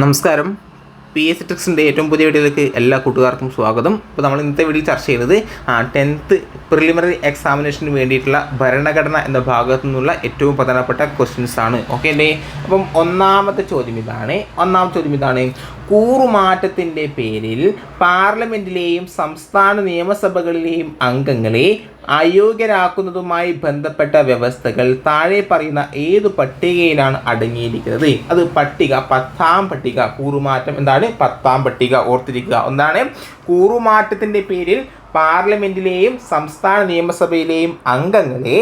നമസ്കാരം. P S ടെക്സിന്റെ ഏറ്റവും പുതിയ വീഡിയോയിലേക്ക് എല്ലാ കൂട്ടുകാർക്കും സ്വാഗതം. ഇപ്പോൾ നമ്മൾ ഇന്നത്തെ വീഡിയോ ചർച്ച ചെയ്യുന്നത് ടെൻത്ത് പ്രിലിമിനറി എക്സാമിനേഷന് വേണ്ടിയിട്ടുള്ള ഭരണഘടന എന്ന ഭാഗത്തു നിന്നുള്ള ഏറ്റവും പ്രധാനപ്പെട്ട ക്വസ്റ്റ്യൻസ് ആണ്. ഓക്കെ അല്ലേ? അപ്പം ഒന്നാമത്തെ ചോദ്യം ഇതാണ്. ഒന്നാമത്തെ ചോദ്യം ഇതാണ്. കൂറുമാറ്റത്തിന്റെ പേരിൽ പാർലമെന്റിലെയും സംസ്ഥാന നിയമസഭകളിലെയും അംഗങ്ങളെ അയോഗ്യരാക്കുന്നതുമായി ബന്ധപ്പെട്ട വ്യവസ്ഥകൾ താഴെ പറയുന്ന ഏത് പട്ടികയിലാണ് അടങ്ങിയിരിക്കുന്നത്? അത് പട്ടിക പത്താം പട്ടിക കൂറുമാറ്റം. എന്താണ്? പത്താം പട്ടിക ഓർത്തിരിക്കുക. ഒന്നാണ് കൂറുമാറ്റത്തിന്റെ പേരിൽ പാർലമെന്റിലെയും സംസ്ഥാന നിയമസഭയിലെയും അംഗങ്ങളെ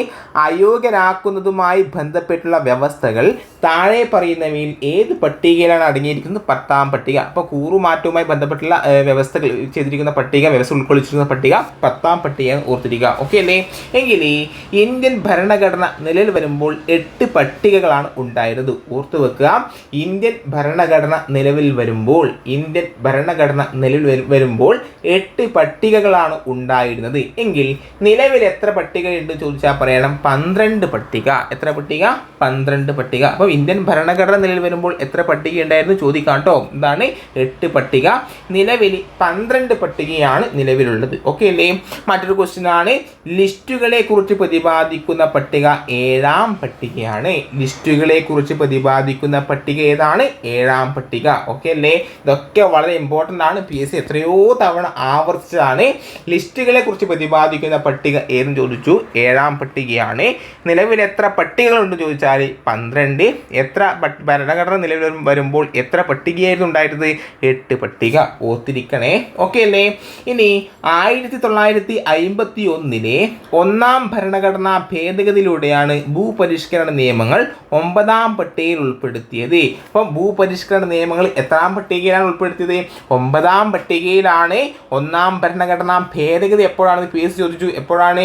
അയോഗ്യരാക്കുന്നതുമായി ബന്ധപ്പെട്ടുള്ള വ്യവസ്ഥകൾ താഴെ പറയുന്നവയിൽ ഏത് പട്ടികയിലാണ് അടങ്ങിയിരിക്കുന്നത്? പത്താം പട്ടിക. അപ്പോൾ കൂറുമാറ്റവുമായി ബന്ധപ്പെട്ടുള്ള വ്യവസ്ഥകൾ ചെയ്തിരിക്കുന്ന പട്ടിക വ്യവസ്ഥ ഉൾക്കൊള്ളിച്ചിരിക്കുന്ന പട്ടിക പത്താം പട്ടിക ഓർത്തിരിക്കുക. ഓക്കെ അല്ലേ? എങ്കിൽ ഇന്ത്യൻ ഭരണഘടന നിലവിൽ വരുമ്പോൾ എട്ട് പട്ടികകളാണ് ഉണ്ടായിരുന്നത്. ഓർത്തു വെക്കുക. ഇന്ത്യൻ ഭരണഘടന നിലവിൽ വരുമ്പോൾ ഇന്ത്യൻ ഭരണഘടന നിലവിൽ വരുമ്പോൾ എട്ട് പട്ടികകളാണ് ഉണ്ടായിരുന്നത്. എങ്കിൽ നിലവിൽ എത്ര പട്ടികയുണ്ട് ചോദിച്ചാൽ പറയണം. പന്ത്രണ്ട് പട്ടിക. എത്ര പട്ടിക? പന്ത്രണ്ട് പട്ടിക. അപ്പോൾ ഇന്ത്യൻ ഭരണഘടന നിലയിൽ വരുമ്പോൾ എത്ര പട്ടിക ഉണ്ടായിരുന്നു ചോദിക്കാം കേട്ടോ. എന്താണ് എട്ട് പട്ടിക. നിലവിൽ പന്ത്രണ്ട് പട്ടികയാണ് നിലവിലുള്ളത്. ഓക്കെ അല്ലേ? മറ്റൊരു ക്വസ്റ്റ്യൻ ആണ്. ലിസ്റ്റുകളെ കുറിച്ച് പ്രതിപാദിക്കുന്ന പട്ടിക ഏഴാം പട്ടികയാണ്. ലിസ്റ്റുകളെ കുറിച്ച് പ്രതിപാദിക്കുന്ന പട്ടിക ഏതാണ്? ഏഴാം പട്ടിക. ഓക്കെ അല്ലേ? ഇതൊക്കെ വളരെ ഇമ്പോർട്ടന്റ് ആണ്. പി എസ് സി എത്രയോ തവണ ആവർത്തിച്ചതാണ് ലിസ്റ്റുകളെ കുറിച്ച് പ്രതിപാദിക്കുന്ന പട്ടിക ഏതെന്ന് ചോദിച്ചു? ഏഴാം പട്ടികയാണ്. നിലവിൽ എത്ര പട്ടികകളുണ്ട് ചോദിച്ചാൽ പന്ത്രണ്ട്. എത്ര ഭരണഘടന നിലവിൽ വരുമ്പോൾ എത്ര പട്ടികയായിരുന്നു ഉണ്ടായിരുന്നത്? എട്ട് പട്ടിക. ഓർത്തിരിക്കണേ. ഓക്കെ അല്ലേ? ഇനി ആയിരത്തി തൊള്ളായിരത്തി അയിമ്പത്തി ഒന്നിലെ ഒന്നാം ഭരണഘടനാ ഭേദഗതിയിലൂടെയാണ് ഭൂപരിഷ്കരണ നിയമങ്ങൾ ഒമ്പതാം പട്ടികയിൽ ഉൾപ്പെടുത്തിയത്. അപ്പം ഭൂപരിഷ്കരണ നിയമങ്ങൾ എത്രാം പട്ടികയിലാണ് ഉൾപ്പെടുത്തിയത്? ഒമ്പതാം പട്ടികയിലാണ് ഒന്നാം ഭരണഘടനാ ഭേദഗതി എപ്പോഴാണ് പി എസ് ചോദിച്ചു. എപ്പോഴാണ്?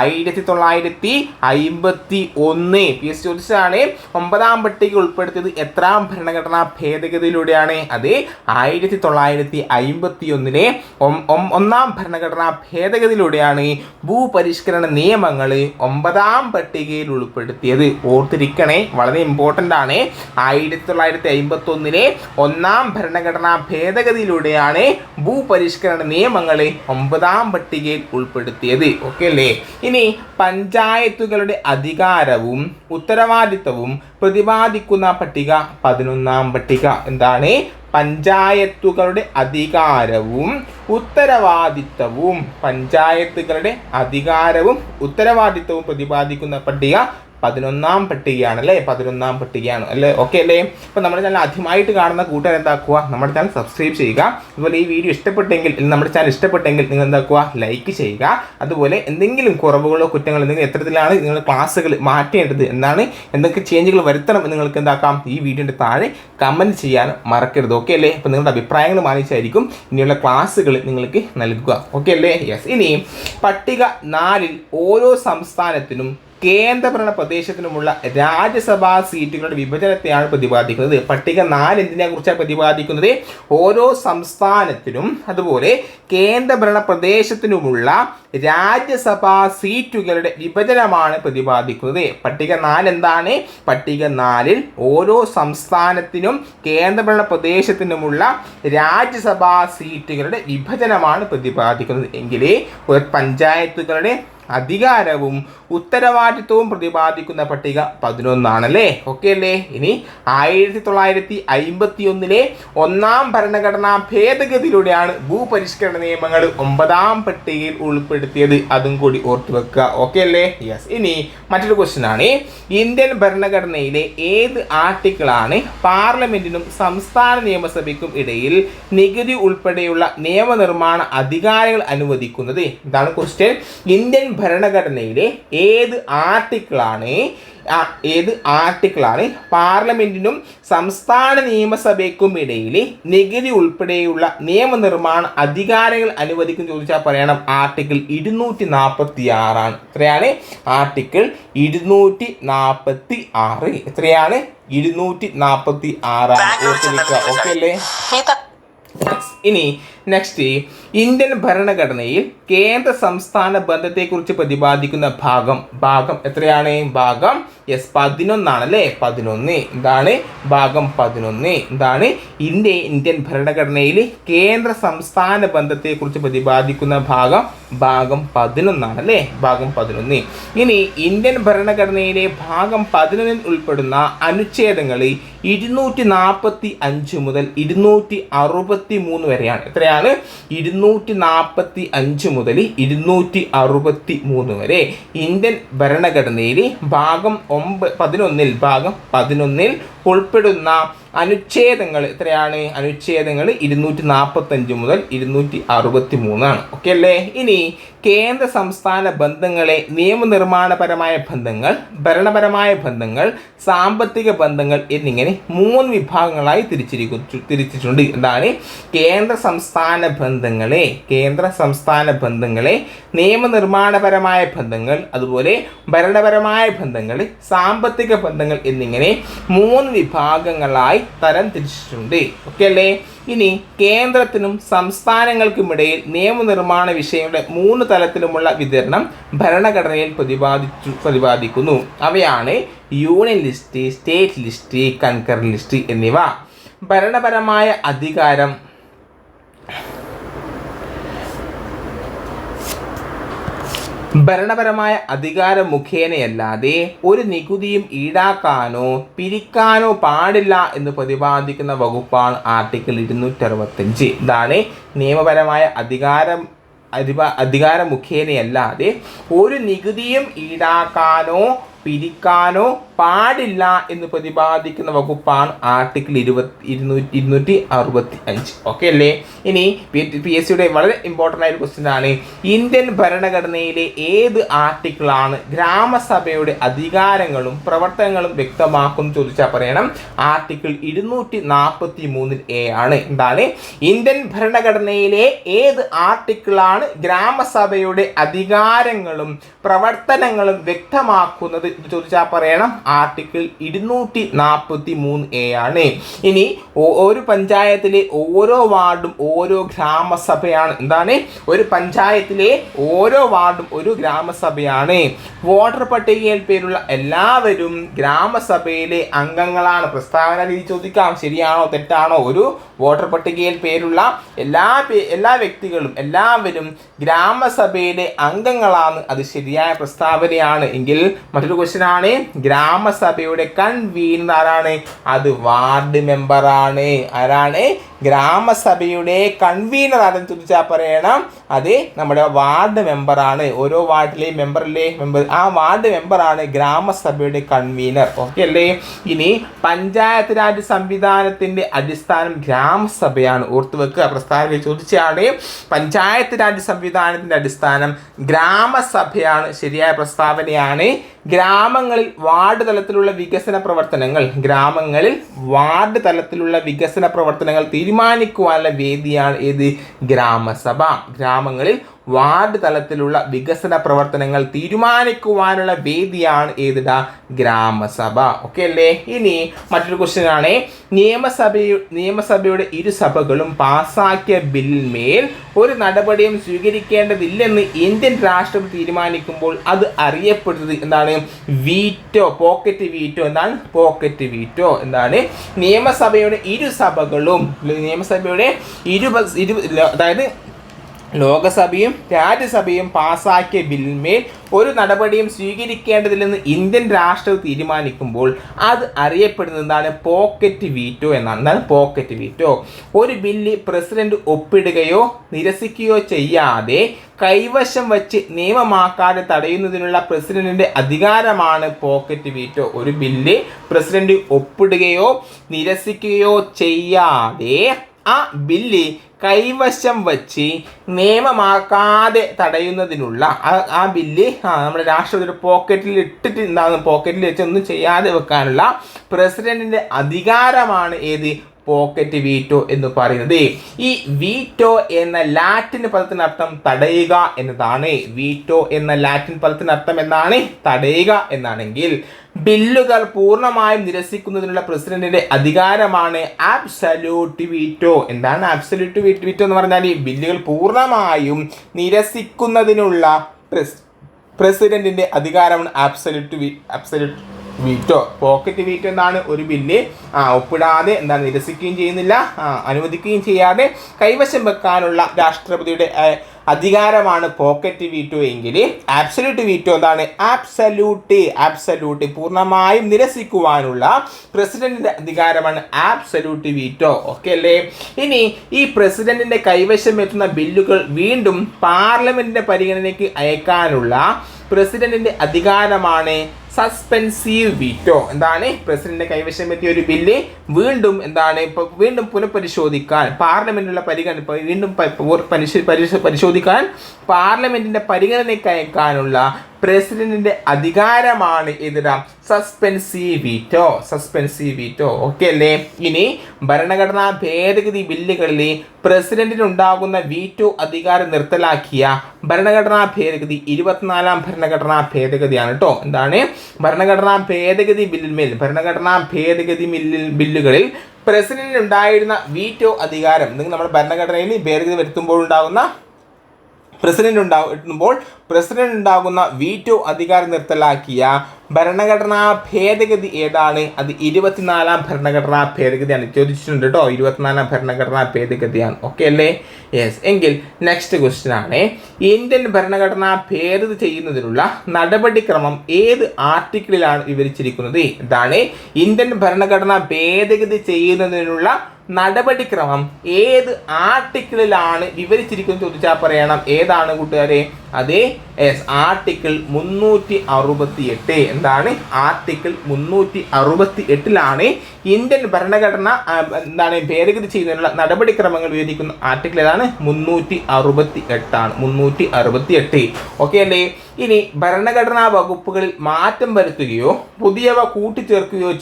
ആയിരത്തി തൊള്ളായിരത്തി അയിമ്പത്തി ഒന്ന് പി എസ് ചോദിച്ചതാണ് ഒമ്പതാം പട്ടിക ഉൾപ്പെടുത്തിയത് എത്രാം ഭരണഘടനാ ഭേദഗതിയിലൂടെയാണ്? അത് ആയിരത്തി തൊള്ളായിരത്തി അയിമ്പത്തി ഒന്നിലെ ഒന്നാം ഭരണഘടനാ ഭേദഗതിയിലൂടെയാണ് ഭൂപരിഷ്കരണ നിയമങ്ങൾ ഒമ്പതാം പട്ടികയിൽ ഉൾപ്പെടുത്തിയത്. ഓർത്തിരിക്കണേ വളരെ ഇമ്പോർട്ടന്റ് ആണ്. ആയിരത്തി തൊള്ളായിരത്തി അയിമ്പത്തി ഒന്നിലെ ഒന്നാം ഭരണഘടനാ ഭേദഗതിയിലൂടെയാണ് ഭൂപരിഷ്കരണ നിയമങ്ങൾ ഒമ്പതാം പട്ടികയിൽ ഉൾപ്പെടുത്തിയത്. ഓക്കെ അല്ലേ? ഇനി പഞ്ചായത്തുകളുടെ അധികാരവും ഉത്തരവാദിത്തവും പ്രതിപാദിക്കുന്ന പട്ടിക പതിനൊന്നാം പട്ടിക. എന്താണ്? പഞ്ചായത്തുകളുടെ അധികാരവും ഉത്തരവാദിത്തവും പഞ്ചായത്തുകളുടെ അധികാരവും ഉത്തരവാദിത്തവും പ്രതിപാദിക്കുന്ന പട്ടിക പതിനൊന്നാം പട്ടികയാണ് അല്ലേ പതിനൊന്നാം പട്ടികയാണ് അല്ലേ? ഓക്കെ അല്ലേ? അപ്പോൾ നമ്മുടെ ചാനൽ ആദ്യമായിട്ട് കാണുന്ന കൂട്ടുകാർ എന്താക്കുക? നമ്മുടെ ചാനൽ സബ്സ്ക്രൈബ് ചെയ്യുക. അതുപോലെ ഈ വീഡിയോ ഇഷ്ടപ്പെട്ടെങ്കിൽ നമ്മുടെ ചാനൽ ഇഷ്ടപ്പെട്ടെങ്കിൽ നിങ്ങൾ എന്താക്കുക? ലൈക്ക് ചെയ്യുക. അതുപോലെ എന്തെങ്കിലും കുറവുകളോ കുറ്റങ്ങളോ എന്തെങ്കിലും എത്തരത്തിലാണ് നിങ്ങൾ ക്ലാസ്സുകൾ മാറ്റേണ്ടത് എന്നാണ് എന്തൊക്കെ ചേഞ്ചുകൾ വരുത്തണം എന്ന് നിങ്ങൾക്ക് എന്താക്കാം? ഈ വീഡിയോന്റെ താഴെ കമന്റ് ചെയ്യാൻ മറക്കരുത്. ഓക്കെ അല്ലേ? അപ്പോൾ നിങ്ങളുടെ അഭിപ്രായങ്ങൾ മാനിച്ചായിരിക്കും ഇനിയുള്ള ക്ലാസ്സുകൾ നിങ്ങൾക്ക് നൽകുക. ഓക്കെ അല്ലേ? യെസ് ഇനി പട്ടിക നാലിൽ ഓരോ സംസ്ഥാനത്തിനും കേന്ദ്രഭരണ പ്രദേശത്തിനുമുള്ള രാജ്യസഭാ സീറ്റുകളുടെ വിഭജനത്തെയാണ് പ്രതിപാദിക്കുന്നത്. പട്ടിക നാല് എന്തിനെ കുറിച്ചാണ് പ്രതിപാദിക്കുന്നത്? ഓരോ സംസ്ഥാനത്തിനും അതുപോലെ കേന്ദ്രഭരണ പ്രദേശത്തിനുമുള്ള രാജ്യസഭാ സീറ്റുകളുടെ വിഭജനമാണ് പ്രതിപാദിക്കുന്നത്. പട്ടിക നാല് എന്താണ്? പട്ടിക നാലിൽ ഓരോ സംസ്ഥാനത്തിനും കേന്ദ്രഭരണ പ്രദേശത്തിനുമുള്ള രാജ്യസഭാ സീറ്റുകളുടെ വിഭജനമാണ് പ്രതിപാദിക്കുന്നത്. എങ്കിലേ പഞ്ചായത്തുകളുടെ അധികാരവും ഉത്തരവാദിത്വവും പ്രതിപാദിക്കുന്ന പട്ടിക പതിനൊന്നാണല്ലേ? ഓക്കെ അല്ലേ? ഇനി ആയിരത്തി തൊള്ളായിരത്തി അയിമ്പത്തി ഒന്നിലെ ഒന്നാം ഭരണഘടനാ ഭേദഗതിയിലൂടെയാണ് ഭൂപരിഷ്കരണ നിയമങ്ങൾ ഒമ്പതാം പട്ടികയിൽ ഉൾപ്പെടുത്തിയത്. അതും കൂടി ഓർത്തു വെക്കുക. ഓക്കെ അല്ലേ? യെസ് ഇനി മറ്റൊരു ക്വസ്റ്റ്യൻ ആണ്. ഇന്ത്യൻ ഭരണഘടനയിലെ ഏത് ആർട്ടിക്കിളാണ് പാർലമെന്റിനും സംസ്ഥാന നിയമസഭയ്ക്കും ഇടയിൽ നികുതി ഉൾപ്പെടെയുള്ള നിയമനിർമ്മാണ അധികാരങ്ങൾ അനുവദിക്കുന്നത്? ഇതാണ് ക്വസ്റ്റ്യൻ ഇന്ത്യൻ ഭരണഘടനയിലെ ഏത് ആർട്ടിക്കിളാണ് ഏത് ആർട്ടിക്കിളാണ് പാർലമെന്റിനും സംസ്ഥാന നിയമസഭയ്ക്കും ഇടയിൽ നികുതി ഉൾപ്പെടെയുള്ള നിയമനിർമ്മാണ അധികാരങ്ങൾ അനുവദിക്കും ചോദിച്ചാൽ പറയണം. ആർട്ടിക്കിൾ ഇരുന്നൂറ്റി നാൽപ്പത്തി ആറാണ് എത്രയാണ്? ആർട്ടിക്കിൾ ഇരുന്നൂറ്റി നാൽപ്പത്തി ആറ് എത്രയാണ്? ഇരുന്നൂറ്റി നാൽപ്പത്തി ആറാണ് ഓർത്തിരിക്കുക ഓക്കെ അല്ലേ? ഇനി നെക്സ്റ്റ് ഇന്ത്യൻ ഭരണഘടനയിൽ കേന്ദ്ര സംസ്ഥാന ബന്ധത്തെക്കുറിച്ച് പ്രതിപാദിക്കുന്ന ഭാഗം ഭാഗം എത്രയാണ്? ഭാഗം എസ് പതിനൊന്നാണ് അല്ലേ പതിനൊന്ന്. എന്താണ് ഭാഗം പതിനൊന്ന്. എന്താണ് ഇന്ത്യ ഇന്ത്യൻ ഭരണഘടനയിൽ കേന്ദ്ര സംസ്ഥാന ബന്ധത്തെക്കുറിച്ച് പ്രതിപാദിക്കുന്ന ഭാഗം ഭാഗം പതിനൊന്നാണ് അല്ലേ ഭാഗം പതിനൊന്ന്. ഇനി ഇന്ത്യൻ ഭരണഘടനയിലെ ഭാഗം പതിനൊന്നിൽ ഉൾപ്പെടുന്ന അനുച്ഛേദങ്ങൾ ഇരുന്നൂറ്റി നാൽപ്പത്തി അഞ്ച് മുതൽ ഇരുന്നൂറ്റി അറുപത്തി മൂന്ന് വരെയാണ്. എത്രയാണ്? ഇരുന്നൂറ്റി നാൽപ്പത്തി അഞ്ച് മുതൽ ഇരുന്നൂറ്റി അറുപത്തി മൂന്ന് വരെ. ഇന്ത്യൻ ഭരണഘടനയിൽ ഭാഗം ഒമ്പ പതിനൊന്നിൽ ഭാഗം പതിനൊന്നിൽ ഉൾപ്പെടുന്ന അനുച്ഛേദങ്ങൾ എത്രയാണ്? അനുച്ഛേദങ്ങൾ ഇരുന്നൂറ്റി നാൽപ്പത്തഞ്ച് മുതൽ ഇരുന്നൂറ്റി അറുപത്തി മൂന്നാണ് ഓക്കെ അല്ലേ? ഇനി കേന്ദ്ര സംസ്ഥാന ബന്ധങ്ങളെ നിയമനിർമ്മാണപരമായ ബന്ധങ്ങൾ ഭരണപരമായ ബന്ധങ്ങൾ സാമ്പത്തിക ബന്ധങ്ങൾ എന്നിങ്ങനെ മൂന്ന് വിഭാഗങ്ങളായി തിരിച്ചിരിക്കുന്നു തിരിച്ചിട്ടുണ്ട്. എന്താണ്? കേന്ദ്ര സംസ്ഥാന ബന്ധങ്ങളെ കേന്ദ്ര സംസ്ഥാന ബന്ധങ്ങളെ നിയമനിർമ്മാണപരമായ ബന്ധങ്ങൾ അതുപോലെ ഭരണപരമായ ബന്ധങ്ങൾ സാമ്പത്തിക ബന്ധങ്ങൾ എന്നിങ്ങനെ മൂന്ന് വിഭാഗങ്ങളായി തരം തിരിച്ചിട്ടുണ്ട്. ഓക്കെ അല്ലേ? ഇനി കേന്ദ്രത്തിനും സംസ്ഥാനങ്ങൾക്കുമിടയിൽ നിയമനിർമ്മാണ വിഷയങ്ങളുടെ മൂന്ന് തലത്തിലുമുള്ള വിതരണം ഭരണഘടനയിൽ പ്രതിപാദിച്ചു പ്രതിപാദിക്കുന്നു. അവയാണ് union list state list concurrent list എന്നിവ. ഭരണപരമായ അധികാരം ഭരണപരമായ അധികാര മുഖേനയല്ലാതെ ഒരു നികുതിയും ഈടാക്കാനോ പിരിക്കാനോ പാടില്ല എന്ന് പ്രതിപാദിക്കുന്ന വകുപ്പാണ് ആർട്ടിക്കിൾ ഇരുന്നൂറ്റി അറുപത്തഞ്ച് ഇതാണ് നിയമപരമായ അധികാരം അധികാര മുഖേനയല്ലാതെ ഒരു നികുതിയും ഈടാക്കാനോ പിരിക്കാനോ പാടില്ല എന്ന് പ്രതിപാദിക്കുന്ന വകുപ്പാണ് ആർട്ടിക്കിൾ ഇരുപത്തി ഇരുന്നൂറ്റി ഇരുന്നൂറ്റി അറുപത്തി അഞ്ച് ഓക്കെ അല്ലേ? ഇനി പി എസ് സിയുടെ വളരെ ഇമ്പോർട്ടന്റ് ആയ ഒരു ക്വസ്റ്റ്യൻ ആണ്. ഇന്ത്യൻ ഭരണഘടനയിലെ ഏത് ആർട്ടിക്കിളാണ് ഗ്രാമസഭയുടെ അധികാരങ്ങളും പ്രവർത്തനങ്ങളും വ്യക്തമാക്കും ചോദിച്ചാൽ പറയണം. ആർട്ടിക്കിൾ ഇരുന്നൂറ്റി നാൽപ്പത്തി മൂന്നിൽ എ ആണ്. എന്താണ്? ഇന്ത്യൻ ഭരണഘടനയിലെ ഏത് ആർട്ടിക്കിളാണ് ഗ്രാമസഭയുടെ അധികാരങ്ങളും പ്രവർത്തനങ്ങളും വ്യക്തമാക്കുന്നത് ചോദിച്ചാൽ പറയണം. ആർട്ടിക്കിൾ ഇരുന്നൂറ്റി നാൽപ്പത്തി മൂന്ന് എ ആണ്. ഇനി ഒരു പഞ്ചായത്തിലെ ഓരോ വാർഡും ഓരോ ഗ്രാമസഭയാണ്. എന്താണ്? ഒരു പഞ്ചായത്തിലെ ഓരോ വാർഡും ഒരു ഗ്രാമസഭയാണ്. വോട്ടർ പട്ടികയിൽ പേരുള്ള എല്ലാവരും ഗ്രാമസഭയിലെ അംഗങ്ങളാണ്. പ്രസ്താവന രീതി ചോദിക്കാം. ശരിയാണോ തെറ്റാണോ? ഒരു വോട്ടർ പട്ടികയിൽ പേരുള്ള എല്ലാ എല്ലാ വ്യക്തികളും എല്ലാവരും ഗ്രാമസഭയിലെ അംഗങ്ങളാണ്. അത് ശരിയായ പ്രസ്താവനയാണ്. എങ്കിൽ മറ്റൊരു ക്വസ്റ്റ്യൻ ആണ്. ഗ്രാമസഭയുടെ കൺവീനർ ആരാണ്? അത് വാർഡ് മെമ്പറാണ് ആരാണ്? ഗ്രാമസഭയുടെ കൺവീനർ ആരെന്ന് ചോദിച്ചാൽ പറയണം. അത് നമ്മുടെ വാർഡ് മെമ്പറാണ് ഓരോ വാർഡിലെ മെമ്പറിലെ മെമ്പർ ആ വാർഡ് മെമ്പറാണ് ഗ്രാമസഭയുടെ കൺവീനർ ഓക്കെ അല്ലേ? ഇനി പഞ്ചായത്ത് രാജ് സംവിധാനത്തിന്റെ അടിസ്ഥാനം ഗ്രാമസഭയാണ്. ഓർത്തു വെക്കുക. പ്രസ്താവനയിൽ ചോദിച്ചാണ്. പഞ്ചായത്ത് രാജ് സംവിധാനത്തിന്റെ അടിസ്ഥാനം ഗ്രാമസഭയാണ്. ശരിയായ പ്രസ്താവനയാണ്. ഗ്രാമങ്ങളിൽ വാർഡ് തലത്തിലുള്ള വികസന പ്രവർത്തനങ്ങൾ ഗ്രാമങ്ങളിൽ വാർഡ് തലത്തിലുള്ള വികസന പ്രവർത്തനങ്ങൾ തീരുമാനിക്കുവാനുള്ള വേദിയാണ് ഏത്? ഗ്രാമസഭ. ഗ്രാമങ്ങളിൽ വാർഡ് തലത്തിലുള്ള വികസന പ്രവർത്തനങ്ങൾ തീരുമാനിക്കുവാനുള്ള വേദിയാണ് ഏതിട ഗ്രാമസഭ. ഓക്കെ അല്ലേ? ഇനി മറ്റൊരു ക്വസ്റ്റ്യൻ ആണ്. നിയമസഭ നിയമസഭയുടെ ഇരു സഭകളും പാസാക്കിയ ബില്ലിന്മേൽ ഒരു നടപടിയും സ്വീകരിക്കേണ്ടതില്ലെന്ന് ഇന്ത്യൻ രാഷ്ട്രപതി തീരുമാനിക്കുമ്പോൾ അത് അറിയപ്പെടുന്നത് എന്താണ്? വീറ്റോ പോക്കറ്റ് വീറ്റോ എന്നാണ് പോക്കറ്റ് വീറ്റോ. എന്താണ്? നിയമസഭയുടെ ഇരു സഭകളും നിയമസഭയുടെ ഇരു അതായത് ലോകസഭയും രാജ്യസഭയും പാസാക്കിയ ബില്ലിന്മേൽ ഒരു നടപടിയും സ്വീകരിക്കേണ്ടതില്ലെന്ന് ഇന്ത്യൻ രാഷ്ട്രം തീരുമാനിക്കുമ്പോൾ അത് അറിയപ്പെടുന്നതാണ് പോക്കറ്റ് വീറ്റോ എന്നാണ്. എന്താണ് പോക്കറ്റ് വീറ്റോ ഒരു ബില്ല് പ്രസിഡന്റ് ഒപ്പിടുകയോ നിരസിക്കുകയോ ചെയ്യാതെ കൈവശം വച്ച് നിയമമാക്കാതെ തടയുന്നതിനുള്ള പ്രസിഡന്റിന്റെ അധികാരമാണ് പോക്കറ്റ് വീറ്റോ ഒരു ബില്ല് പ്രസിഡന്റ് ഒപ്പിടുകയോ നിരസിക്കുകയോ ചെയ്യാതെ ആ ബില്ല് കൈവശം വച്ച് നിയമമാക്കാതെ തടയുന്നതിനുള്ള ആ- ബില്ല് നമ്മുടെ രാഷ്ട്രപതിയുടെ പോക്കറ്റിൽ ഇട്ടിട്ട് എന്താണ് പോക്കറ്റിൽ വെച്ച് ഒന്നും ചെയ്യാതെ വെക്കാനുള്ള പ്രസിഡന്റിന്റെ അധികാരമാണ് ഏത്? പോക്കറ്റ് വീറ്റോ എന്ന് പറയുന്നത്. ഈ വീറ്റോ എന്ന ലാറ്റിൻ പദത്തിനർത്ഥം തടയുക എന്നതാണ്. വീറ്റോ എന്ന ലാറ്റിൻ പദത്തിനർത്ഥം എന്നാണ് തടയുക എന്നാണെങ്കിൽ ബില്ലുകൾ പൂർണമായും നിരസിക്കുന്നതിനുള്ള പ്രസിഡന്റിന്റെ അധികാരമാണ് ആബ്സല്യൂട്ട് വീറ്റോ എന്താണ് ആബ്സല്യൂട്ട് വീറ്റോ എന്ന് പറഞ്ഞാൽ ഈ ബില്ലുകൾ പൂർണമായും നിരസിക്കുന്നതിനുള്ള പ്രസിഡന്റിന്റെ അധികാരമാണ് absolute absolute veto? Pocket veto എന്താണ് ഒരു ബില്ല്. ആ ഒപ്പിടാതെ എന്താണ് നിരസിക്കുകയും ചെയ്യുന്നില്ല. അനുവദിക്കുകയും ചെയ്യാതെ കൈവശം വെക്കാനുള്ള രാഷ്ട്രപതിയുടെ അധികാരമാണ് പോക്കറ്റ് വീറ്റോ എങ്കിൽ ആബ്സല്യൂട്ട് വീറ്റോ എന്താണ്? ആബ്സല്യൂട്ട് ആബ്സല്യൂട്ട് പൂർണമായും നിരസിക്കുവാനുള്ള പ്രസിഡന്റിന്റെ അധികാരമാണ് ആബ്സല്യൂട്ട് വീറ്റോ. ഓക്കെ അല്ലേ? ഇനി ഈ പ്രസിഡന്റിന്റെ കൈവശം എത്തുന്ന ബില്ലുകൾ വീണ്ടും പാർലമെന്റിന്റെ പരിഗണനയ്ക്ക് അയക്കാനുള്ള പ്രസിഡന്റിന്റെ അധികാരമാണ് സസ്പെൻസീവ് വീറ്റോ? എന്താണ്? പ്രസിഡന്റിന്റെ കൈവശം എത്തിയ ഒരു ബില്ല് വീണ്ടും എന്താണ്? ഇപ്പൊ വീണ്ടും പുനഃപരിശോധിക്കാൻ പാർലമെന്റിനുള്ള പരിഗണന വീണ്ടും പരിശോധിക്കാൻ പാർലമെന്റിന്റെ പരിഗണനയ്ക്ക് അയക്കാനുള്ള പ്രസിഡന്റിന്റെ അധികാരമാണ് ഇതിട suspensive veto suspensive veto okay അല്ലേ? ഇനി ഭരണഘടനാ ഭേദഗതി ബില്ലുകളിൽ പ്രസിഡന്റിന് ഉണ്ടാകുന്ന വീറ്റോ അധികാരം നിർത്തലാക്കിയ ഭരണഘടനാ ഭേദഗതി ഇരുപത്തിനാലാം ഭരണഘടനാ ഭേദഗതിയാണ് കേട്ടോ എന്താണ്? ഭരണഘടനാ ഭേദഗതി ബില്ലിന്മേൽ ഭരണഘടനാ ഭേദഗതി ബില്ലിൽ ബില്ലുകളിൽ പ്രസിഡന്റിന് ഉണ്ടായിരുന്ന വീറ്റോ അധികാരം നിങ്ങൾ നമ്മുടെ ഭരണഘടനയിൽ ഭേദഗതി വരുത്തുമ്പോൾ ഉണ്ടാകുന്ന പ്രസിഡന്റ് ഉണ്ടാകുമ്പോൾ പ്രസിഡന്റ് ഉണ്ടാകുന്ന വീറ്റോ അധികാരം നിർത്തലാക്കിയ ഭരണഘടനാ ഭേദഗതി ഏതാണ്? അത് ഇരുപത്തിനാലാം ഭരണഘടനാ ഭേദഗതിയാണ്. ചോദിച്ചിട്ടുണ്ട് കേട്ടോ ഇരുപത്തിനാലാം ഭരണഘടനാ ഭേദഗതിയാണ്. ഓക്കെ അല്ലേ? യെസ് എങ്കിൽ നെക്സ്റ്റ് ക്വസ്റ്റ്യൻ ആണ്. ഇന്ത്യൻ ഭരണഘടന ഭേദഗതി ചെയ്യുന്നതിനുള്ള നടപടിക്രമം ഏത് ആർട്ടിക്കിളിലാണ് വിവരിച്ചിരിക്കുന്നത്? ഇതാണ് ഇന്ത്യൻ ഭരണഘടന ഭേദഗതി ചെയ്യുന്നതിനുള്ള നടപടിക്രമം ഏത് ആർട്ടിക്കിളിലാണ് വിവരിച്ചിരിക്കുന്നത് ചോദിച്ചാൽ പറയണം. ഏതാണ് കൂട്ടുകാരെ? അതേ എസ് ആർട്ടിക്കിൾ മുന്നൂറ്റി അറുപത്തി എട്ട് എന്താണ്? ആർട്ടിക്കിൾ മുന്നൂറ്റി അറുപത്തി എട്ടിലാണ് ഇന്ത്യൻ ഭരണഘടന എന്താണ് ഭേദഗതി ചെയ്യുന്നതിനുള്ള നടപടിക്രമങ്ങൾ വിവരിക്കുന്ന ആർട്ടിക്കിൾ ഏതാണ്? മുന്നൂറ്റി അറുപത്തി എട്ടാണ് മുന്നൂറ്റി അറുപത്തി എട്ട് ഓക്കെ അല്ലേ? ഇനി ഭരണഘടനാ വകുപ്പുകളിൽ മാറ്റം വരുത്തുകയോ പുതിയവ കൂട്ടിച്ചേർക്കുകയോ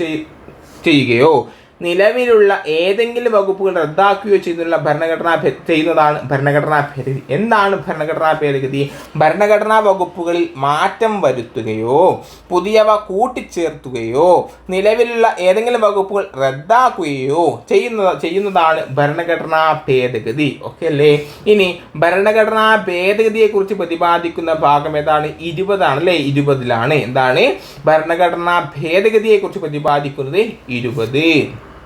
ചെയ്യുകയോ നിലവിലുള്ള ഏതെങ്കിലും വകുപ്പുകൾ റദ്ദാക്കുകയോ ചെയ്യുന്നുള്ള ഭരണഘടനാ ചെയ്യുന്നതാണ് ഭരണഘടനാ ഭേദഗതി എന്താണ് ഭരണഘടനാ ഭേദഗതി? ഭരണഘടനാ വകുപ്പുകളിൽ മാറ്റം വരുത്തുകയോ പുതിയവ കൂട്ടിച്ചേർത്തുകയോ നിലവിലുള്ള ഏതെങ്കിലും വകുപ്പുകൾ റദ്ദാക്കുകയോ ചെയ്യുന്ന ചെയ്യുന്നതാണ് ഭരണഘടനാ ഭേദഗതി. ഓക്കെ അല്ലേ? ഇനി ഭരണഘടനാ ഭേദഗതിയെക്കുറിച്ച് പ്രതിപാദിക്കുന്ന ഭാഗം ഏതാണ്? ഇരുപതാണ് അല്ലേ? ഇരുപതിലാണ്. എന്താണ്? ഭരണഘടനാ ഭേദഗതിയെക്കുറിച്ച് പ്രതിപാദിക്കുന്നത് ഇരുപത്.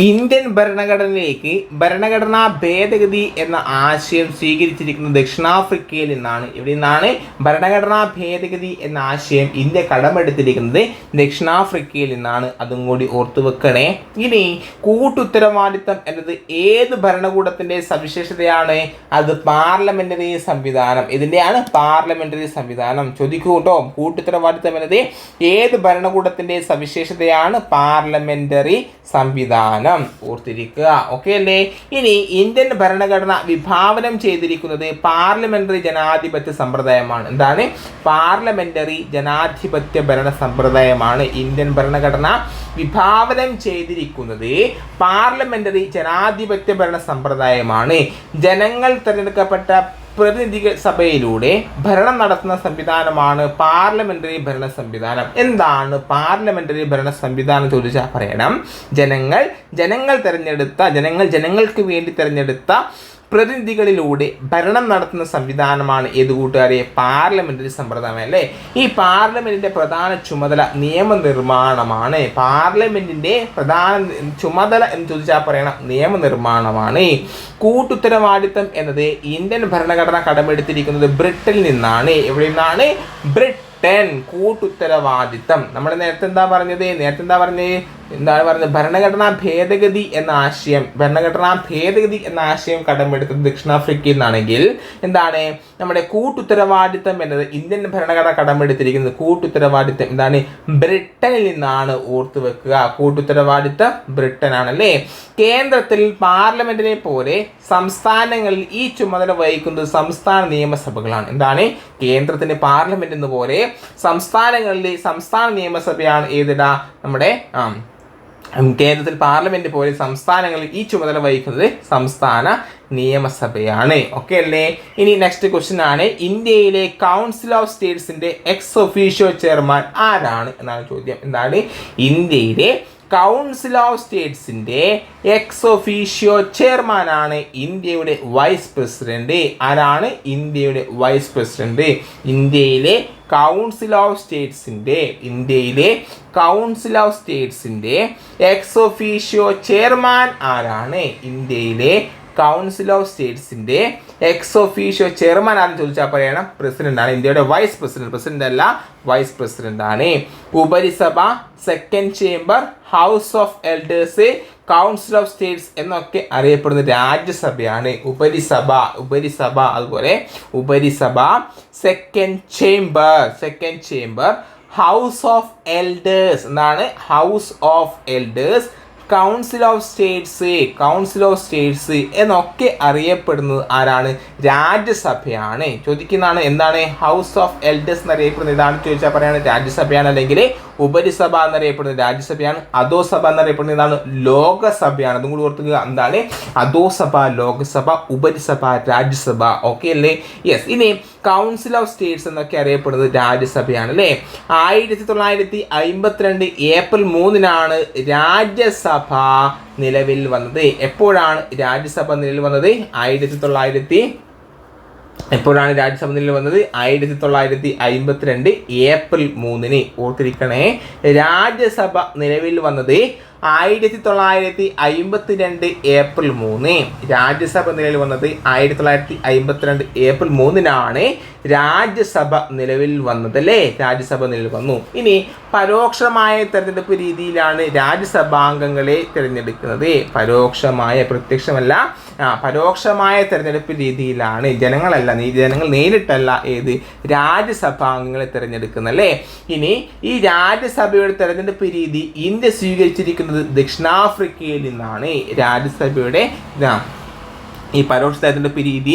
ഇന്ത്യൻ ഭരണഘടനയിലേക്ക് ഭരണഘടനാ ഭേദഗതി എന്ന ആശയം സ്വീകരിച്ചിരിക്കുന്നത് ദക്ഷിണാഫ്രിക്കയിൽ നിന്നാണ്. ഇവിടെ നിന്നാണ് ഭരണഘടനാ ഭേദഗതി എന്ന ആശയം ഇന്ത്യ കടമെടുത്തിരിക്കുന്നത് ദക്ഷിണാഫ്രിക്കയിൽ നിന്നാണ്. അതും കൂടി ഓർത്തു വെക്കണേ. ഇനി കൂട്ടുത്തരവാദിത്തം എന്നത് ഏത് ഭരണകൂടത്തിന്റെ സവിശേഷതയാണ്? അത് പാർലമെന്ററി സംവിധാനം. ഇതിന്റെയാണ് പാർലമെന്ററി സംവിധാനം. ചോദിക്കൂ കേട്ടോ. കൂട്ടുത്തരവാദിത്തം എന്നത് ഏത് ഭരണകൂടത്തിന്റെ സവിശേഷതയാണ് പാർലമെന്ററി സംവിധാനം? ഓർത്തിരിക്കുക ഓക്കെ അല്ലേ? ഇനി ഇന്ത്യൻ ഭരണഘടന വിഭാവനം ചെയ്തിരിക്കുന്നത് പാർലമെന്ററി ജനാധിപത്യ സമ്പ്രദായമാണ്. എന്താണ്? പാർലമെന്ററി ജനാധിപത്യ ഭരണ സമ്പ്രദായമാണ് ഇന്ത്യൻ ഭരണഘടന വിഭാവനം ചെയ്തിരിക്കുന്നത് പാർലമെന്ററി ജനാധിപത്യ ഭരണ സമ്പ്രദായമാണ്. ജനങ്ങൾ തിരഞ്ഞെടുക്കപ്പെട്ട പ്രതിനിധി സഭയിലൂടെ ഭരണം നടത്തുന്ന സംവിധാനമാണ് പാർലമെന്ററി ഭരണ സംവിധാനം എന്താണ് പാർലമെന്ററി ഭരണ സംവിധാനം ചോദിച്ചാൽ പറയണം. ജനങ്ങൾ ജനങ്ങൾ തിരഞ്ഞെടുത്ത ജനങ്ങൾ ജനങ്ങൾക്ക് വേണ്ടി തിരഞ്ഞെടുത്ത പ്രതിനിധികളിലൂടെ ഭരണം നടത്തുന്ന സംവിധാനമാണ് ഏത് കൂട്ടുകാരെ? പാർലമെന്ററി സമ്പ്രദായം അല്ലേ? ഈ പാർലമെന്റിന്റെ പ്രധാന ചുമതല നിയമനിർമ്മാണമാണ്. പാർലമെന്റിന്റെ പ്രധാന ചുമതല എന്ന് ചോദിച്ചാൽ പറയണം നിയമനിർമ്മാണമാണ്. കൂട്ടുത്തരവാദിത്തം എന്നത് ഇന്ത്യൻ ഭരണഘടന കടമെടുത്തിരിക്കുന്നത് ബ്രിട്ടനിൽ നിന്നാണ്. എവിടെ നിന്നാണ്? ബ്രിട്ടൻ കൂട്ടുത്തരവാദിത്തം. നമ്മൾ നേരത്തെ എന്താ പറഞ്ഞത്? നേരത്തെ എന്താ പറഞ്ഞത്? എന്താണ് പറയുന്നത്? ഭരണഘടനാ ഭേദഗതി എന്ന ആശയം ഭരണഘടനാ ഭേദഗതി എന്ന ആശയം കടമെടുത്തത് ദക്ഷിണാഫ്രിക്കയിൽ നിന്നാണെങ്കിൽ എന്താണ്? നമ്മുടെ കൂട്ടുത്തരവാദിത്തം എന്നത് ഇന്ത്യൻ ഭരണഘടന കടമെടുത്തിരിക്കുന്നത് കൂട്ടുത്തരവാദിത്തം എന്താണ്? ബ്രിട്ടനിൽ നിന്നാണ് ഓർത്തു വെക്കുക. കൂട്ടുത്തരവാദിത്തം ബ്രിട്ടൻ അല്ലേ കേന്ദ്രത്തിൽ പാർലമെന്റിനെ പോലെ സംസ്ഥാനങ്ങളിൽ ഈ ചുമതല വഹിക്കുന്നത് സംസ്ഥാന നിയമസഭകളാണ്. എന്താണ്? കേന്ദ്രത്തിന് പാർലമെന്റ് എന്ന പോലെ സംസ്ഥാനങ്ങളിലെ സംസ്ഥാന നിയമസഭയാണ് ഏതിടാ? നമ്മുടെ ആ കേന്ദ്രത്തിൽ പാർലമെന്റ് പോലെ സംസ്ഥാനങ്ങളിൽ ഈ ചുമതല വഹിക്കുന്നത് സംസ്ഥാന നിയമസഭയാണ്. ഓക്കെ അല്ലേ? ഇനി നെക്സ്റ്റ് ക്വസ്റ്റ്യൻ ആണ്. ഇന്ത്യയിലെ കൗൺസിൽ ഓഫ് സ്റ്റേറ്റ്സിന്റെ എക്സ് ഒഫീഷ്യോ ചെയർമാൻ ആരാണ് എന്നാണ് ചോദ്യം. എന്താണ്? ഇന്ത്യയിലെ കൗൺസിൽ ഓഫ് സ്റ്റേറ്റ്സിന്റെ എക്സ് ഒഫീഷ്യോ ചെയർമാനാണ് ഇന്ത്യയുടെ വൈസ് പ്രസിഡന്റ് ആരാണ്? ഇന്ത്യയുടെ വൈസ് പ്രസിഡന്റ് ഇന്ത്യയിലെ കൗൺസിൽ ഓഫ് സ്റ്റേറ്റ്സിന്റെ ഇന്ത്യയിലെ കൗൺസിൽ ഓഫ് സ്റ്റേറ്റ്സിന്റെ എക്സ് ഒഫീഷ്യോ ചെയർമാൻ ആരാണ്? ഇന്ത്യയിലെ കൗൺസിൽ ഓഫ് സ്റ്റേറ്റ്സിന്റെ എക്സ് ഒഫീഷ്യോ ചെയർമാൻ ആരെന്ന് ചോദിച്ചാൽ പറയണം? പ്രസിഡന്റ് ആണ്. ഇന്ത്യയുടെ വൈസ് പ്രസിഡന്റ് പ്രസിഡന്റ് അല്ല വൈസ് പ്രസിഡന്റ് ആണ്. ഉപരിസഭ second chamber house of elders council of states എന്നൊക്കെ അറിയപ്പെടുന്ന രാജ്യസഭയാണ്. ഉപരിസഭ ഉപരിസഭ അതുപോലെ ഉപരിസഭ. Second chamber second chamber house of elders എന്നാണ് house of elders council of states council of states എന്നൊക്കെ അറിയപ്പെടുന്നത് ആരാണ്? രാജ്യസഭയാണ്. ചോദിക്കുന്നതാണ് എന്താണ്? ഹൗസ് ഓഫ് എൽഡേഴ്സ് എന്നറിയപ്പെടുന്നത് ഇതാണ്. ചോദിച്ചാൽ പറയാണ് രാജ്യസഭയാണ് അല്ലെങ്കിൽ ഉപരിസഭ എന്നറിയപ്പെടുന്നത് രാജ്യസഭയാണ് അധോസഭ എന്നറിയപ്പെടുന്നത് ഇതാണ് ലോകസഭയാണ്. അതും കൂടി ഓർത്തുക എന്താണ്? അധോസഭ ലോകസഭ ഉപരിസഭ രാജ്യസഭ. ഓക്കെ അല്ലേ? യെസ് ഇനി കൗൺസിൽ ഓഫ് സ്റ്റേറ്റ്സ് എന്നൊക്കെ അറിയപ്പെടുന്നത് രാജ്യസഭയാണ് അല്ലേ? ആയിരത്തി തൊള്ളായിരത്തി അമ്പത്തിരണ്ട് ഏപ്രിൽ മൂന്നിനാണ് രാജ്യസഭ നിലവിൽ വന്നത്. എപ്പോഴാണ് രാജ്യസഭ നിലവിൽ വന്നത്? ആയിരത്തി തൊള്ളായിരത്തി എപ്പോഴാണ് രാജ്യസഭ നിലവിൽ വന്നത്? ആയിരത്തി തൊള്ളായിരത്തി അമ്പത്തിരണ്ട് ഏപ്രിൽ മൂന്നിന്. ഓർത്തിരിക്കണേ. രാജ്യസഭ നിലവിൽ വന്നത് ആയിരത്തി തൊള്ളായിരത്തി അമ്പത്തി രണ്ട് ഏപ്രിൽ മൂന്ന്. രാജ്യസഭ നിലവിൽ വന്നത് ആയിരത്തി തൊള്ളായിരത്തി അമ്പത്തിരണ്ട് ഏപ്രിൽ മൂന്നിനാണ് രാജ്യസഭ നിലവിൽ വന്നത് അല്ലേ? രാജ്യസഭ നിലവിൽ വന്നു. ഇനി പരോക്ഷമായ തെരഞ്ഞെടുപ്പ് രീതിയിലാണ് രാജ്യസഭാംഗങ്ങളെ തിരഞ്ഞെടുക്കുന്നത്. പരോക്ഷമായ പ്രത്യക്ഷമല്ല പരോക്ഷമായ തെരഞ്ഞെടുപ്പ് രീതിയിലാണ് ജനങ്ങളല്ല ജനങ്ങൾ നേരിട്ടല്ല ഏത് രാജ്യസഭാംഗങ്ങളെ തിരഞ്ഞെടുക്കുന്നത് അല്ലേ? ഇനി ഈ രാജ്യസഭയുടെ തെരഞ്ഞെടുപ്പ് രീതി ഇന്ത്യ സ്വീകരിച്ചിരിക്കുന്നത് ദക്ഷിണാഫ്രിക്കയിൽ നിന്നാണ് രാജ്യസഭയുടെ ഈ പരോക്ഷ തെരഞ്ഞെടുപ്പ് രീതി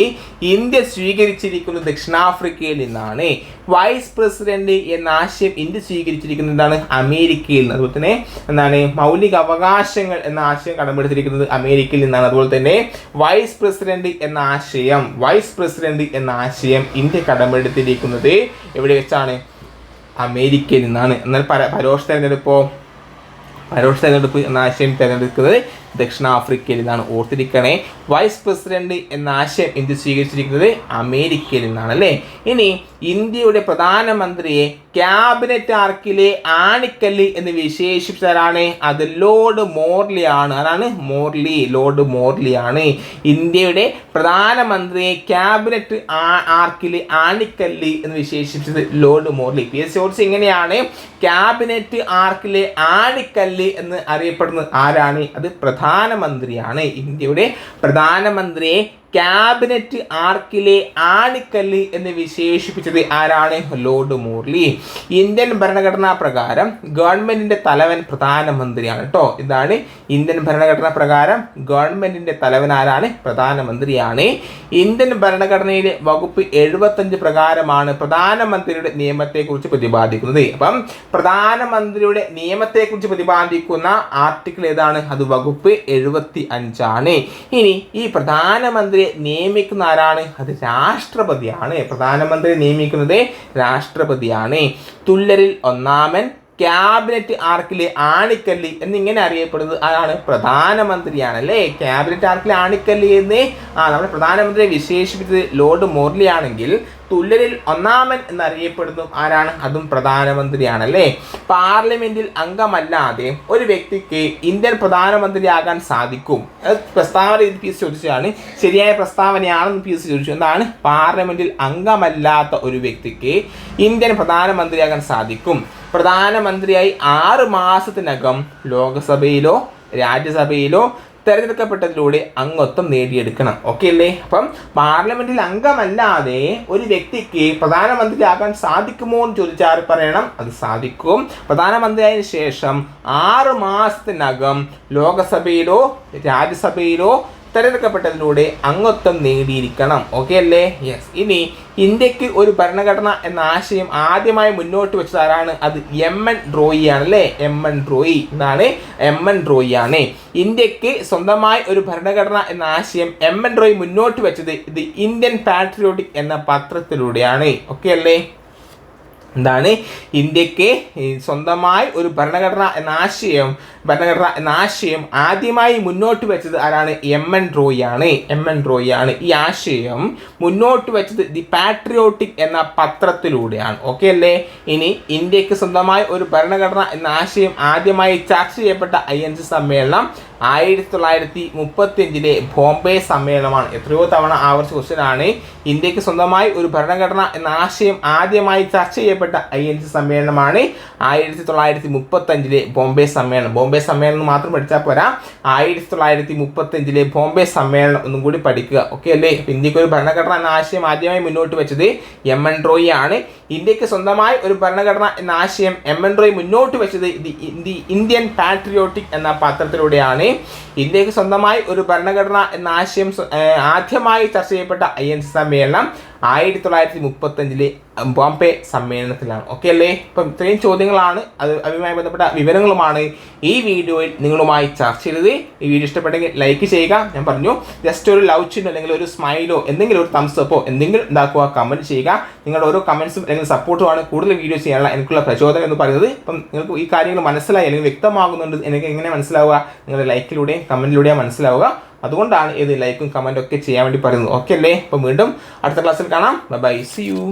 ഇന്ത്യ സ്വീകരിച്ചിരിക്കുന്നത് ദക്ഷിണാഫ്രിക്കയിൽ നിന്നാണ്. വൈസ് പ്രസിഡന്റ് എന്ന ആശയം ഇന്ത്യ സ്വീകരിച്ചിരിക്കുന്നത് എന്താണ്? അമേരിക്കയിൽ നിന്ന്. അതുപോലെ തന്നെ എന്താണ്? മൗലിക അവകാശങ്ങൾ എന്ന ആശയം കടമെടുത്തിരിക്കുന്നത് അമേരിക്കയിൽ നിന്നാണ്. അതുപോലെ തന്നെ വൈസ് പ്രസിഡന്റ് എന്ന ആശയം വൈസ് പ്രസിഡന്റ് എന്ന ആശയം ഇന്ത്യ കടമെടുത്തിരിക്കുന്നത് എവിടെ വെച്ചാണ്? അമേരിക്കയിൽ നിന്നാണ്. എന്നാൽ പര പരോക്ഷ തെരഞ്ഞെടുപ്പോ പരോക്ഷ തെരഞ്ഞെടുപ്പ് എന്ന ആശയം തിരഞ്ഞെടുക്കുന്നത്? ദക്ഷിണാഫ്രിക്കയിൽ നിന്നാണ് ഓർത്തിരിക്കണേ. വൈസ് പ്രസിഡന്റ് എന്ന ആശയം ഇന്ത്യ സ്വീകരിച്ചിരിക്കുന്നത് അമേരിക്കയിൽ നിന്നാണ് അല്ലേ ഇനി ഇന്ത്യയുടെ പ്രധാനമന്ത്രിയെ ക്യാബിനറ്റ് ആർക്കിലെ ആണിക്കല്ല് എന്ന് വിശേഷിപ്പിച്ചാലാണ് അത് ലോർഡ് മോർലി ആണ്. അതാണ് മോർലി ലോർഡ് മോർലി ആണ്. ഇന്ത്യയുടെ പ്രധാനമന്ത്രിയെ ക്യാബിനറ്റ് ആർക്കിലെ ആണിക്കല്ല് എന്ന് വിശേഷിപ്പിച്ചത് Lord Morley P S George ഇങ്ങനെയാണ് ക്യാബിനറ്റ് ആർക്കിലെ ആണിക്കല്ല് എന്ന് അറിയപ്പെടുന്നത് ആരാണ്? അത് പ്രധാനമന്ത്രിയാണ് ഇന്ത്യയുടെ പ്രധാനമന്ത്രിയെ ക്യാബിനറ്റ് ആർക്കിലെ ആണിക്കല്ല് എന്ന് വിശേഷിപ്പിച്ചത് ആരാണ്? ലോർഡ് മോർലി ഇന്ത്യൻ ഭരണഘടനാ പ്രകാരം ഗവൺമെന്റിന്റെ തലവൻ പ്രധാനമന്ത്രിയാണ് കേട്ടോ ഇതാണ് ഇന്ത്യൻ ഭരണഘടനാ പ്രകാരം ഗവൺമെന്റിന്റെ തലവൻ ആരാണ്? പ്രധാനമന്ത്രിയാണ്. ഇന്ത്യൻ ഭരണഘടനയിലെ വകുപ്പ് എഴുപത്തഞ്ച് പ്രകാരമാണ് പ്രധാനമന്ത്രിയുടെ നിയമത്തെക്കുറിച്ച് പ്രതിപാദിക്കുന്നത്. അപ്പം പ്രധാനമന്ത്രിയുടെ നിയമത്തെക്കുറിച്ച് പ്രതിപാദിക്കുന്ന ആർട്ടിക്കിൾ ഏതാണ്? അത് വകുപ്പ് എഴുപത്തി അഞ്ചാണ് ഇനി ഈ പ്രധാനമന്ത്രി നിയമിക്കുന്ന ആരാണ് അത് രാഷ്ട്രപതിയാണ്. പ്രധാനമന്ത്രി നിയമിക്കുന്നത് രാഷ്ട്രപതിയാണ്. തുല്ലരിൽ ഒന്നാമൻ ക്യാബിനറ്റ് ആർക്കിലെ ആണിക്കല്ലി എന്നിങ്ങനെ അറിയപ്പെടുന്നത് ആരാണ്? പ്രധാനമന്ത്രിയാണ് അല്ലേ? ക്യാബിനറ്റ് ആർക്കിലെ ആണിക്കല്ലി എന്ന് ആ നമ്മുടെ പ്രധാനമന്ത്രിയെ വിശേഷിപ്പിച്ചത് ലോർഡ് മോർലി ആണെങ്കിൽ തുല്യരിൽ ഒന്നാമൻ എന്നറിയപ്പെടുന്നു. ആരാണ്? അതും പ്രധാനമന്ത്രിയാണ് അല്ലേ പാർലമെന്റിൽ അംഗമല്ലാതെ ഒരു വ്യക്തിക്ക് ഇന്ത്യൻ പ്രധാനമന്ത്രിയാകാൻ സാധിക്കും. പ്രസ്താവന പി എസ് ചോദിച്ചതാണ്. ശരിയായ പ്രസ്താവനയാണെന്ന് പി എസ് ചോദിച്ചു. എന്താണ്? പാർലമെന്റിൽ അംഗമല്ലാത്ത ഒരു വ്യക്തിക്ക് ഇന്ത്യൻ പ്രധാനമന്ത്രിയാകാൻ സാധിക്കും. പ്രധാനമന്ത്രിയായി ആറ് മാസത്തിനകം ലോകസഭയിലോ രാജ്യസഭയിലോ തെരഞ്ഞെടുക്കപ്പെട്ടതിലൂടെ അംഗത്വം നേടിയെടുക്കണം. ഓക്കെ അല്ലേ? അപ്പം പാർലമെന്റിൽ അംഗമല്ലാതെ ഒരു വ്യക്തിക്ക് പ്രധാനമന്ത്രിയാകാൻ സാധിക്കുമോ എന്ന് ചോദിച്ചാൽ പറയണം? അത് സാധിക്കും. പ്രധാനമന്ത്രിയായ ശേഷം ആറ് മാസത്തിനകം ലോകസഭയിലോ രാജ്യസഭയിലോ തെരഞ്ഞെടുക്കപ്പെട്ടതിലൂടെ അംഗത്വം നേടിയിരിക്കണം. ഓക്കെ അല്ലേ? യെസ് ഇനി ഇന്ത്യയ്ക്ക് ഒരു ഭരണഘടന എന്ന ആശയം ആദ്യമായി മുന്നോട്ട് വെച്ചത് ആരാണ്? അത് എം എൻ റോയി ആണ് അല്ലേ? എം എൻ റോയി എന്നാണ് എം എൻ റോയി ആണ്. ഇന്ത്യയ്ക്ക് സ്വന്തമായി ഒരു ഭരണഘടന എന്ന ആശയം എം എൻ റോയി മുന്നോട്ട് വെച്ചത് ഇത് ഇന്ത്യൻ പാട്രിയോട്ടിക് എന്ന പത്രത്തിലൂടെയാണ്. ഓക്കെ അല്ലേ? എന്താണ്? ഇന്ത്യയ്ക്ക് സ്വന്തമായി ഒരു ഭരണഘടന എന്ന ആശയം ഭരണഘടന എന്ന ആശയം ആദ്യമായി മുന്നോട്ട് വെച്ചത് ആരാണ്? എം എൻ റോയി ആണ്. എം എൻ റോയി ആണ്. ഈ ആശയം മുന്നോട്ട് വെച്ചത് ദി പാട്രിയോട്ടിക് എന്ന പത്രത്തിലൂടെയാണ്. ഓക്കെ അല്ലേ? ഇനി ഇന്ത്യയ്ക്ക് സ്വന്തമായി ഒരു ഭരണഘടന എന്ന ആശയം ആദ്യമായി ചർച്ച ചെയ്യപ്പെട്ട ഐ എൻ സി സമ്മേളനം ആയിരത്തി തൊള്ളായിരത്തി മുപ്പത്തി അഞ്ചിലെ ബോംബെ സമ്മേളനമാണ്. എത്രയോ തവണ ആവർത്തിച്ച ക്വസ്റ്റ്യൻ ആണ്. ഇന്ത്യയ്ക്ക് സ്വന്തമായി ഒരു ഭരണഘടന എന്ന ആശയം ആദ്യമായി ചർച്ച ചെയ്യപ്പെട്ട ഐ എൻ സി സമ്മേളനമാണ് ആയിരത്തി തൊള്ളായിരത്തി മുപ്പത്തി അഞ്ചിലെ ബോംബെ സമ്മേളനം. ബോംബെ സമ്മേളനം മാത്രം പഠിച്ചാൽ പോരാ. ആയിരത്തി തൊള്ളായിരത്തി മുപ്പത്തി അഞ്ചിലെ ബോംബെ സമ്മേളനം ഒന്നും കൂടി പഠിക്കുക. ഓക്കെ അല്ലേ? ഇന്ത്യയ്ക്ക് ഒരു ഭരണഘടന എന്ന ആശയം ആദ്യമായി മുന്നോട്ട് വെച്ചത് എം എൻ റോയി ആണ്. ഇന്ത്യയ്ക്ക് സ്വന്തമായി ഒരു ഭരണഘടന എന്ന ആശയം എം എൻ റോയ് മുന്നോട്ട് വെച്ചത് ദി ഇന്ത്യൻ പാട്രിയോട്ടിക് എന്ന പത്രത്തിലൂടെയാണ്. ഇന്ത്യയ്ക്ക് സ്വന്തമായി ഒരു ഭരണഘടന എന്ന ആശയം ആദ്യമായി ചർച്ച ചെയ്യപ്പെട്ട ഐ എൻ സമ്മേളനം. ആയിരത്തി തൊള്ളായിരത്തി മുപ്പത്തഞ്ചിലെ ബോംബെ സമ്മേളനത്തിലാണ്. ഓക്കെ അല്ലേ? ഇപ്പം ഇത്രയും ചോദ്യങ്ങളാണ്. അത് അതുമായി ബന്ധപ്പെട്ട വിവരങ്ങളുമാണ് ഈ വീഡിയോയിൽ നിങ്ങളുമായി ചർച്ച ചെയ്തത്. ഈ വീഡിയോ ഇഷ്ടപ്പെട്ടെങ്കിൽ ലൈക്ക് ചെയ്യുക. ഞാൻ പറഞ്ഞു ജസ്റ്റ് ഒരു ലവ് ചിഹ്നോ അല്ലെങ്കിൽ ഒരു സ്മൈലോ എന്തെങ്കിലും ഒരു തംസ് അപ്പോ എന്തെങ്കിലും ഉണ്ടാക്കുക കമന്റ് ചെയ്യുക. നിങ്ങളുടെ ഓരോ കമൻസും അല്ലെങ്കിൽ സപ്പോർട്ടുമാണ് കൂടുതൽ വീഡിയോ ചെയ്യാനുള്ള എനിക്കുള്ള പ്രചോദനം എന്ന് പറയുന്നത്. ഇപ്പം നിങ്ങൾക്ക് ഈ കാര്യങ്ങൾ മനസ്സിലായി അല്ലെങ്കിൽ വ്യക്തമാകുന്നുണ്ട് എനിക്ക് എങ്ങനെ മനസ്സിലാവുക നിങ്ങളുടെ ലൈക്കിലൂടെയും കമന്റിലൂടെയും മനസ്സിലാവുക. അതുകൊണ്ടാണ് ഇത് ലൈക്കും കമന്റും ഒക്കെ ചെയ്യാൻ വേണ്ടി പറയുന്നത്. ഓക്കെ അല്ലേ? അപ്പോൾ വീണ്ടും അടുത്ത ക്ലാസ്സിൽ കാണാം. By C U